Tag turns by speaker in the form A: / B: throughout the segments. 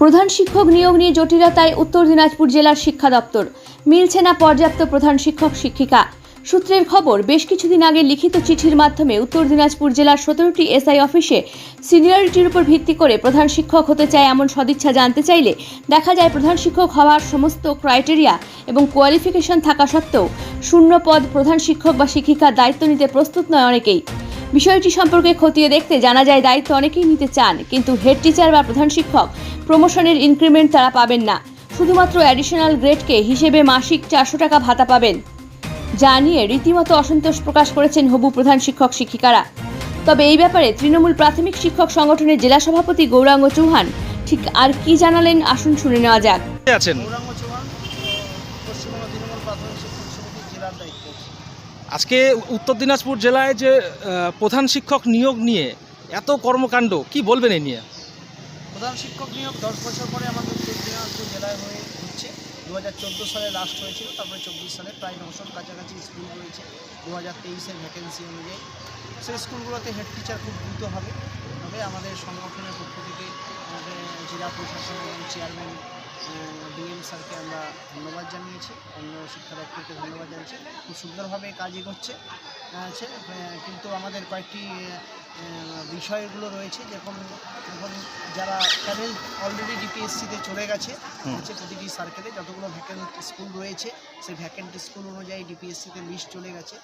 A: প্রধান শিক্ষক নিয়োগ নিয়ে জটিলতায় উত্তর দিনাজপুর জেলার শিক্ষা দপ্তর। মিলছে না পর্যাপ্ত প্রধান শিক্ষক, শিক্ষিকা। সূত্রের খবর, বেশ কিছুদিন আগে লিখিত চিঠির মাধ্যমে উত্তর দিনাজপুর জেলার সতেরোটি এসআই অফিসে সিনিয়রিটির উপর ভিত্তি করে প্রধান শিক্ষক হতে চায় এমন সদিচ্ছা জানতে চাইলে দেখা যায় প্রধান শিক্ষক হওয়ার সমস্ত ক্রাইটেরিয়া এবং কোয়ালিফিকেশন থাকা সত্ত্বেও শূন্য পদ প্রধান শিক্ষক বা শিক্ষিকার দায়িত্ব নিতে প্রস্তুত নয় অনেকেই। বিষয়টি সম্পর্কে খতিয়ে দেখতে জানা যায় দায়িত্ব অনেকেই নিতে চান, কিন্তু হেড টিচার বা প্রধান শিক্ষক প্রমোশনের ইনক্রিমেন্ট তারা পাবেন না। শুধুমাত্র অ্যাডিশনাল গ্রেডকে হিসেবে মাসিক চারশো টাকা ভাতা পাবেন। যা নিয়ে রীতিমতো অসন্তোষ প্রকাশ করেছেন হবু প্রধান শিক্ষক শিক্ষিকারা। তবে এই ব্যাপারে তৃণমূল প্রাথমিক শিক্ষক সংগঠনের জেলা সভাপতি গৌরাঙ্গ চৌহান ঠিক আর কি জানালেন আসুন শুনে নেওয়া যাক।
B: কে আছেন?
C: গৌরাঙ্গ চৌহান পশ্চিমবঙ্গ তৃণমূল প্রাথমিক শিক্ষক সমিতির জেলার দায়িত্ব।
B: আজকে উত্তর দিনাজপুর জেলায় যে প্রধান শিক্ষক নিয়োগ নিয়ে এত কর্মকাণ্ড কি বলবেন এই নিয়ে?
C: প্রধান শিক্ষক নিয়োগ দশ বছর পরে আমাদের উত্তর দিনাজপুর জেলায় হয়ে হচ্ছে দু হাজার চোদ্দ সালে লাস্ট হয়েছিল, তারপরে চব্বিশ সালে প্রায় নশোর কাছাকাছি স্কুল রয়েছে। দু হাজার তেইশের ভ্যাকেন্সি অনুযায়ী। সেই স্কুলগুলোতে হেড টিচার খুব দ্রুত হবে। তবে আমাদের সংগঠনের পক্ষ থেকে আমাদের জেলা প্রশাসন এবং চেয়ারম্যান ডিএম স্যারকে আমরা ধন্যবাদ জানিয়েছি। অন্য শিক্ষা দপ্তরকে ধন্যবাদ জানিয়েছি। খুব সুন্দরভাবে কাজ এগোচ্ছে। আছে কিন্তু আমাদের কয়েকটি বিষয়গুলো রয়েছে যেরকম এখন যারা প্যানেল অলরেডি ডিপিএসসিতে চলে গেছে হচ্ছে প্রতিটি সার্কেলে যতগুলো ভ্যাকেন্ট স্কুল রয়েছে সেই ভ্যাকেন্ট স্কুল অনুযায়ী ডিপিএসসিতে লিস্ট চলে গেছে।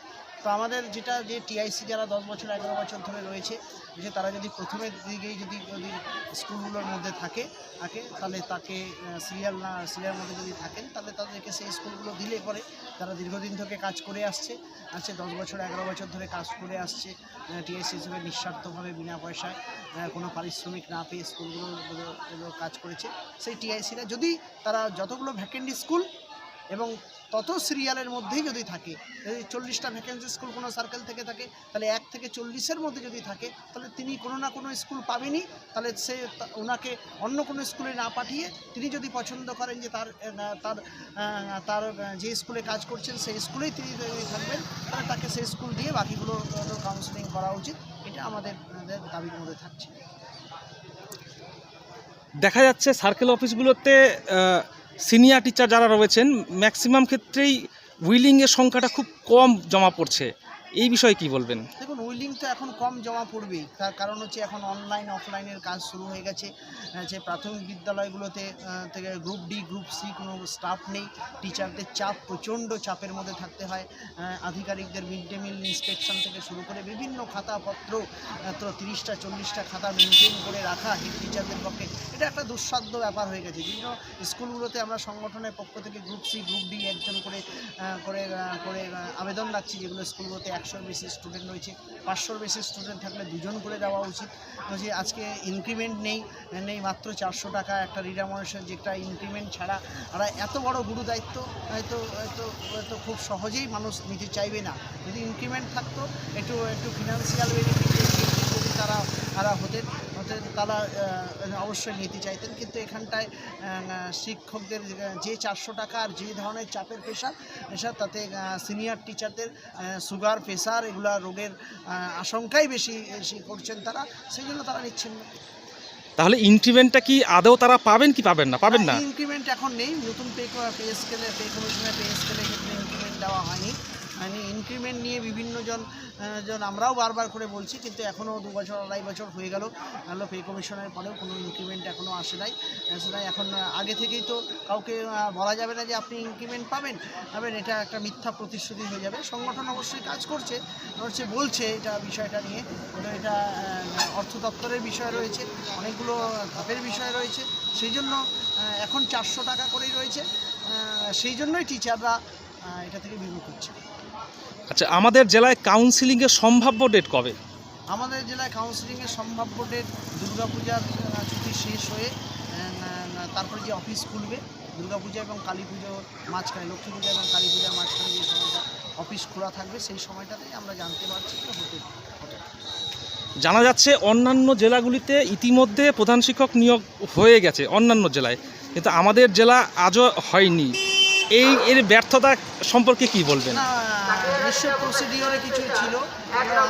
C: তো আমাদের যেটা যে টিআইসি যারা দশ বছর এগারো বছর ধরে রয়েছে যে তারা যদি প্রথমের দিকেই যদি যদি স্কুলগুলোর মধ্যে থাকে থাকে তাহলে তাকে সিরিয়াল না সিরিয়াল মধ্যে যদি থাকেন তাহলে তাদেরকে সেই স্কুলগুলো দিলে পরে তারা দীর্ঘদিন থেকে কাজ করে আসছে আছে দশ বছর, এগারো বছর ধরে কাজ করে আসছে টিআইসি হিসেবে নিঃস্বার্থভাবে বিনা পয়সায় কোনো পারিশ্রমিক না পেয়ে স্কুলগুলো, গুলো- গুলো কাজ করেছে। সেই টিআইসিরা যদি তারা যতগুলো ভ্যাকেন্ট স্কুল এবং তত সিরিয়ালের মধ্যেই যদি থাকে যদি চল্লিশটা ভ্যাকেন্সি স্কুল কোনো সার্কেল থেকে থাকে, তাহলে এক থেকে চল্লিশের মধ্যে যদি থাকে, তাহলে তিনি কোনো না কোনো স্কুল পাবেনই। তাহলে সে ওনাকে অন্য কোনো স্কুলে না পাঠিয়ে তিনি যদি পছন্দ করেন যে তার তার তার যে স্কুলে কাজ করছেন, সেই স্কুলেই তিনি থাকবেন, তাহলে তাকে সেই স্কুল দিয়ে বাকিগুলো কাউন্সিলিং করা উচিত। এটা আমাদের দাবির মধ্যে থাকছে।
B: দেখা যাচ্ছে সার্কেল অফিসগুলোতে সিনিয়র টিচার যারা রয়েছেন ম্যাক্সিমাম ক্ষেত্রেই উইলিংয়ের সংখ্যাটা খুব কম জমা পড়ছে। এই বিষয়ে কি বলবেন?
C: দেখুন উইলিং তো এখন কম জমা পড়বেই। তার কারণ হচ্ছে এখন অনলাইন অফলাইনের কাজ শুরু হয়ে গেছে। যে প্রাথমিক বিদ্যালয়গুলোতে থেকে গ্রুপ ডি গ্রুপ সি কোনো স্টাফ নেই। টিচারদের চাপ প্রচণ্ড চাপের মধ্যে থাকতে হয়। আধিকারিকদের মিড ডে মিল ইন্সপেকশন থেকে শুরু করে বিভিন্ন খাতাপত্র তো তিরিশটা, চল্লিশটা খাতা মেনটেন করে রাখা হেড টিচারদের পক্ষে, এটা একটা দুঃসাধ্য ব্যাপার হয়ে গেছে। বিভিন্ন স্কুলগুলোতে আমরা সংগঠনের পক্ষ থেকে গ্রুপ সি গ্রুপ ডি একজন করে করে করে আবেদন রাখছি, যেগুলো স্কুলগুলোতে একশোর বেশি স্টুডেন্ট রয়েছে, পাঁচশোর বেশি স্টুডেন্ট থাকলে দুজন করে দেওয়া উচিত। যে আজকে ইনক্রিমেন্ট নেই নেই মাত্র চারশো টাকা একটা রিডামনেশন যেটা ইনক্রিমেন্ট ছাড়া, আর এত বড় গুরু দায়িত্ব হয়তো হয়তো হয়তো খুব সহজেই মানুষ নিতে চাইবে না। যদি ইনক্রিমেন্ট থাকতো, একটু একটু ফিনান্সিয়াল বেনিফিট তারা তারা হতেন হতেন তারা অবশ্যই নিতে চাইতেন। কিন্তু এখানটায় শিক্ষকদের যে- চারশো টাকা আর যে ধরনের চাপের প্রেশার প্রেশার তাতে সিনিয়র টিচারদের সুগার প্রেশার এগুলা রোগের আশঙ্কাই বেশি করছেন তারা সেই জন্য তারা নিচ্ছেন না।
B: তাহলে ইনক্রিমেন্টটা কি আদৌ তারা পাবেন কি পাবেন না? পাবেন না
C: ইনক্রিমেন্ট এখন নেই। নতুন পে পে স্কেলে পে কমিশনের পে স্কেলে ইনক্রিমেন্ট দেওয়া হয়নি। মানে ইনক্রিমেন্ট নিয়ে বিভিন্ন জন জন আমরাও বারবার করে বলছি, কিন্তু এখনও দু বছর, আড়াই বছর হয়ে গেল। হলো পে কমিশনের পরেও কোনো ইনক্রিমেন্ট এখনও আসে নাই। আসে নাই এখন আগে থেকেই তো কাউকে বলা যাবে না যে আপনি ইনক্রিমেন্ট পাবেন। পাবেন এটা একটা মিথ্যা প্রতিশ্রুতি হয়ে যাবে। সংগঠন অবশ্যই কাজ করছে হচ্ছে বলছে এটা বিষয়টা নিয়ে। এটা অর্থ দপ্তরের বিষয় রয়েছে, অনেকগুলো ধাপের বিষয় রয়েছে। সেই জন্য এখন চারশো টাকা করেই রয়েছে। সেই জন্যই টিচাররা এটা থেকে বিমুখ হচ্ছে।
B: আচ্ছা আমাদের জেলায় কাউন্সিলিংয়ের সম্ভাব্য ডেট কবে?
C: আমাদের জেলায় কাউন্সিলিংয়ের সম্ভাব্য ডেট দুর্গাপূজার ছুটি শেষ হয়ে তারপরে যে অফিস খুলবে দুর্গাপূজা এবং কালী পুজোর মাঝখানে লক্ষ্মী পূজা এবং কালী পূজার মাঝখানে যে সময়টা অফিস খোলা থাকবে সেই সময়টাতেই আমরা জানতে পারছি যে হতে
B: জানা যাচ্ছে অন্যান্য জেলাগুলিতে ইতিমধ্যে প্রধান শিক্ষক নিয়োগ হয়ে গেছে অন্যান্য জেলায়। কিন্তু আমাদের জেলা আজও হয়নি। এই এর ব্যর্থতা সম্পর্কে কি বলবেন?
C: নিজস্ব প্রসিডিওরে কিছু ছিল।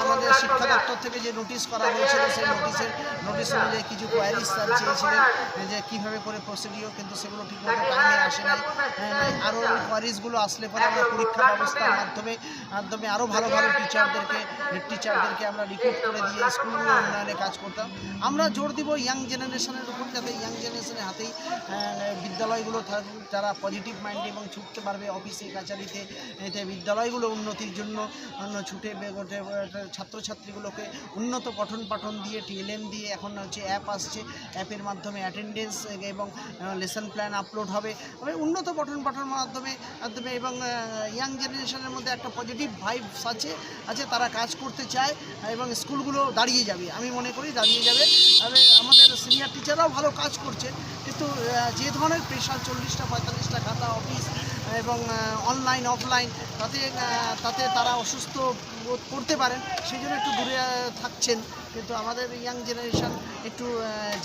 C: আমাদের শিক্ষা দপ্তর থেকে যে নোটিশ করা হয়েছিল সেই নোটিশের নোটিশ অনুযায়ী কিছু কোয়ারিজ স্যার চেয়েছিলেন যে কীভাবে করে প্রসিডিও কিন্তু সেগুলো ঠিকমতো টাইমে আসে নাই। আরও কোয়ারিজগুলো আসলে পরে আমরা পরীক্ষা ব্যবস্থার মাধ্যমে মাধ্যমে আরও ভালো ভালো টিচারদেরকে হেড টিচারদেরকে আমরা রিক্রুট করে দিয়ে স্কুলগুলো উন্নয়নে কাজ করতাম। আমরা জোর দিব ইয়াং জেনারেশনের উপর যাতে ইয়াং জেনারেশনের হাতেই বিদ্যালয়গুলো থাকুক তারা পজিটিভ মাইন্ডে এবং ছুটতে পারবে অফিসে কাছারিতে এতে বিদ্যালয়গুলো উন্নতির জন্য ছুটে ছাত্রছাত্রীগুলোকে উন্নত পঠন পাঠন দিয়ে টিএলএম দিয়ে এখন হচ্ছে অ্যাপ আসছে। অ্যাপের মাধ্যমে অ্যাটেন্ডেন্স এবং লেসন প্ল্যান আপলোড হবে। উন্নত পঠন পাঠন মাধ্যমে মাধ্যমে এবং ইয়াং জেনারেশনের মধ্যে একটা পজিটিভ ভাইবস আছে আছে, তারা কাজ করতে চায় এবং স্কুলগুলো দাঁড়িয়ে যাবে। আমি মনে করি দাঁড়িয়ে যাবে। তবে আমাদের সিনিয়র টিচাররাও ভালো কাজ করছে। কিন্তু যে ধরনের প্রেশার চল্লিশটা, পঁয়তাল্লিশটা খাতা অফিস এবং অনলাইন অফলাইন তাতে তাতে তারা অসুস্থ বোধ করতে পারেন। সেই জন্য একটু দূরে থাকছেন। কিন্তু আমাদের ইয়াং জেনারেশান একটু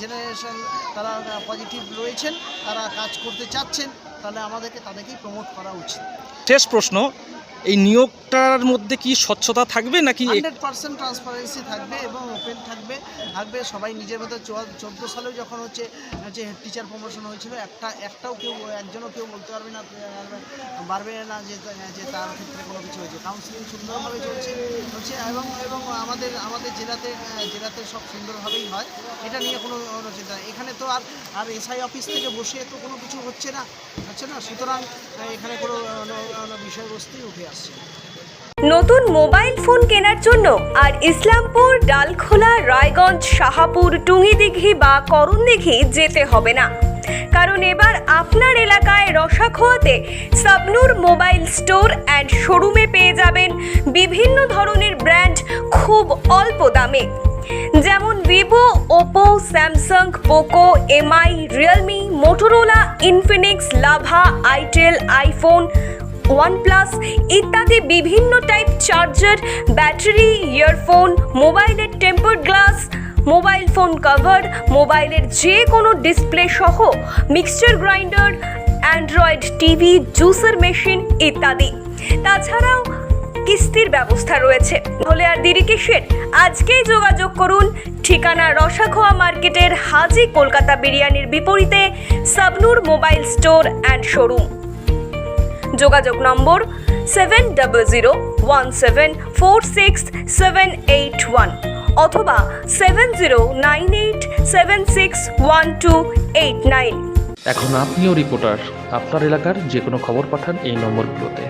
C: জেনারেশান তারা পজিটিভ রয়েছেন, তারা কাজ করতে চাচ্ছেন, তাহলে আমাদেরকে তাদেরকেই প্রমোট করা উচিত।
B: শেষ প্রশ্ন এই নিয়োগটার মধ্যে কি স্বচ্ছতা থাকবে নাকি
C: হান্ড্রেড পার্সেন্ট ট্রান্সপারেন্সি থাকবে এবং ওপেন থাকবে। থাকবে সবাই নিজের মতো চোদ্দ সালেও যখন হচ্ছে যে টিচার প্রমোশন হয়েছিল, একটা, একটাও কেউ, একজনও কেউ বলতে পারবে না পারবে না যে যে তার ক্ষেত্রে কোনো কিছু হয়েছে। কাউন্সিলিং সুন্দরভাবে চলছে চলছে এবং এবং আমাদের আমাদের জেলাতে জেলাতে সব সুন্দরভাবেই হয়। এটা নিয়ে কোনো কোনো চিন্তা। এখানে তো আর আর এসআই অফিস থেকে বসে তো কোনো কিছু হচ্ছে না হচ্ছে না? সুতরাং, এখানে কোনো বিষয়বস্তুই উঠে
D: নতুন মোবাইল ফোন কেনার জন্য আর ইসলামপুর, ডালখোলা, রায়গঞ্জ, শাহাপুর, টুঙ্গিদিঘি বা করণদিঘি যেতে হবে না। কারণ এবার আপনার এলাকায় রসাখোয়াতে সাবনুর মোবাইল স্টোর অ্যান্ড শোরুমে পেয়ে যাবেন বিভিন্ন ধরনের ব্র্যান্ড খুব অল্প দামে। যেমন Vivo, Oppo, Samsung, Poco, Mi, Realme, Motorola, Infinix, Lava, itel, iPhone OnePlus ইত্যাদি বিভিন্ন টাইপ চার্জার ব্যাটারি ইয়ারফোন মোবাইলের temper glass mobile phone cover মোবাইলের যে কোনো ডিসপ্লে সহ mixture grinder Android TV juicer machine ইত্যাদি। তাছাড়াও কিস্তির ব্যবস্থা রয়েছে। হলে আর দেরি কিসের? আজকেই যোগাযোগ করুন ঠিকানা রসাখোয়া মার্কেটের হাজি কলকাতা বিরিয়ানির বিপরীতে, Sabnur mobile store and showroom. যোগাযোগ number seven double zero one seven four six seven eight one অথবা seven zero nine eight seven six one two eight nine.
E: এখন আপনিও রিপোর্টার। আপনার এলাকার যে কোনো খবর পাঠান এই নম্বরগুলোতে।